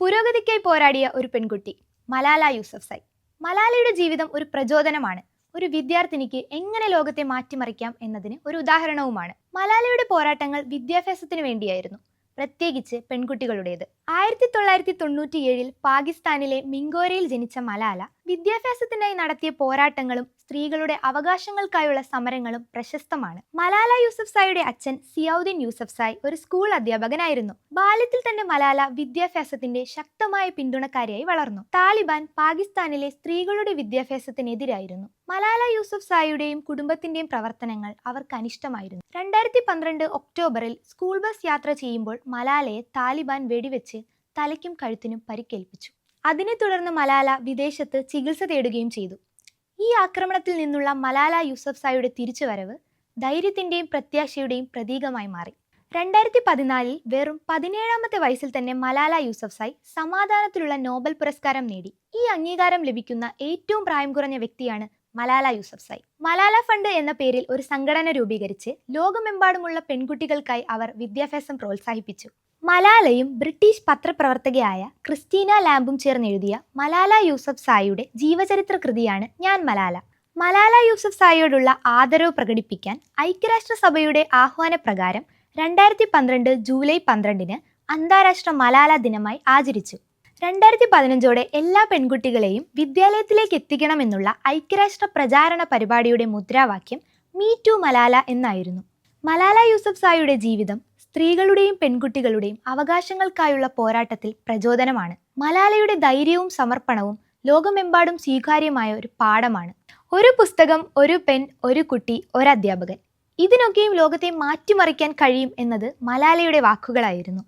പുരോഗതിക്കായി പോരാടിയ ഒരു പെൺകുട്ടി മലാല യൂസഫ്സായി. മലാലയുടെ ജീവിതം ഒരു പ്രചോദനമാണ്. ഒരു വിദ്യാർത്ഥിനിക്ക് എങ്ങനെ ലോകത്തെ മാറ്റിമറിക്കാം എന്നതിന് ഒരു ഉദാഹരണവുമാണ്. മലാലയുടെ പോരാട്ടങ്ങൾ വിദ്യാഭ്യാസത്തിന് വേണ്ടിയായിരുന്നു പ്രത്യേകിച്ച് പെൺകുട്ടികളുടേത്. ആയിരത്തി തൊള്ളായിരത്തി തൊണ്ണൂറ്റിയേഴിൽ പാകിസ്ഥാനിലെ മിങ്കോരയിൽ ജനിച്ച മലാല വിദ്യാഭ്യാസത്തിനായി നടത്തിയ പോരാട്ടങ്ങളും സ്ത്രീകളുടെ അവകാശങ്ങൾക്കായുള്ള സമരങ്ങളും പ്രശസ്തമാണ്. മലാല യൂസഫ് സായിയുടെ അച്ഛൻ സിയൗദ്ദീൻ യൂസഫ് സായ് ഒരു സ്കൂൾ അധ്യാപകനായിരുന്നു. ബാല്യത്തിൽ തന്നെ മലാല വിദ്യാഭ്യാസത്തിന്റെ ശക്തമായ പിന്തുണക്കാരിയായി വളർന്നു. താലിബാൻ പാകിസ്ഥാനിലെ സ്ത്രീകളുടെ വിദ്യാഭ്യാസത്തിനെതിരായിരുന്നു. മലാല യൂസഫ് സായിയുടെയും കുടുംബത്തിന്റെയും പ്രവർത്തനങ്ങൾ അവർക്ക് അനിഷ്ടമായിരുന്നു. രണ്ടായിരത്തി പന്ത്രണ്ട് ഒക്ടോബറിൽ സ്കൂൾ ബസ് യാത്ര ചെയ്യുമ്പോൾ മലാലയെ താലിബാൻ വെടിവെച്ച് തലയ്ക്കും കഴുത്തിനും പരിക്കേൽപ്പിച്ചു. അതിനെ തുടർന്ന് മലാല വിദേശത്ത് ചികിത്സ തേടുകയും ചെയ്തു. ഈ ആക്രമണത്തിൽ നിന്നുള്ള മലാല യൂസഫ് സായിയുടെ തിരിച്ചുവരവ് ധൈര്യത്തിന്റെയും പ്രത്യാശയുടെയും പ്രതീകമായി മാറി. രണ്ടായിരത്തി പതിനാലിൽ വെറും പതിനേഴാമത്തെ വയസ്സിൽ തന്നെ മലാല യൂസഫ്സായി സമാധാനത്തിലുള്ള നോബൽ പുരസ്കാരം നേടി. ഈ അംഗീകാരം ലഭിക്കുന്ന ഏറ്റവും പ്രായം കുറഞ്ഞ വ്യക്തിയാണ് മലാല യൂസഫ്സായി മലാല ഫണ്ട് എന്ന പേരിൽ ഒരു സംഘടന രൂപീകരിച്ച് ലോകമെമ്പാടുമുള്ള പെൺകുട്ടികൾക്കായി അവർ വിദ്യാഭ്യാസം പ്രോത്സാഹിപ്പിച്ചു. മലാലയും ബ്രിട്ടീഷ് പത്രപ്രവർത്തകയായ ക്രിസ്റ്റീന ലാംബും ചേർന്ന് എഴുതിയ മലാല യൂസഫ് സായിയുടെ ജീവചരിത്ര കൃതിയാണ് ഞാൻ മലാല. മലാല യൂസഫ് സായിയോടുള്ള ആദരവ് പ്രകടിപ്പിക്കാൻ ഐക്യരാഷ്ട്രസഭയുടെ ആഹ്വാനപ്രകാരം രണ്ടായിരത്തി പന്ത്രണ്ട് ജൂലൈ പന്ത്രണ്ടിന് അന്താരാഷ്ട്ര മലാല ദിനമായി ആചരിച്ചു. രണ്ടായിരത്തി പതിനഞ്ചോടെ എല്ലാ പെൺകുട്ടികളെയും വിദ്യാലയത്തിലേക്ക് എത്തിക്കണമെന്നുള്ള ഐക്യരാഷ്ട്ര പ്രചാരണ പരിപാടിയുടെ മുദ്രാവാക്യം മീ ടു മലാല എന്നായിരുന്നു. മലാല യൂസഫ് സായിയുടെ ജീവിതം സ്ത്രീകളുടെയും പെൺകുട്ടികളുടെയും അവകാശങ്ങൾക്കായുള്ള പോരാട്ടത്തിൽ പ്രചോദനമാണ്. മലാലയുടെ ധൈര്യവും സമർപ്പണവും ലോകമെമ്പാടും സ്വീകാര്യമായ ഒരു പാഠമാണ്. ഒരു പുസ്തകം ഒരു പെൻ ഒരു കുട്ടി ഒരധ്യാപകൻ. ഇതിനൊക്കെയും ലോകത്തെ മാറ്റിമറിക്കാൻ കഴിയും എന്നത് മലാലയുടെ വാക്കുകളായിരുന്നു.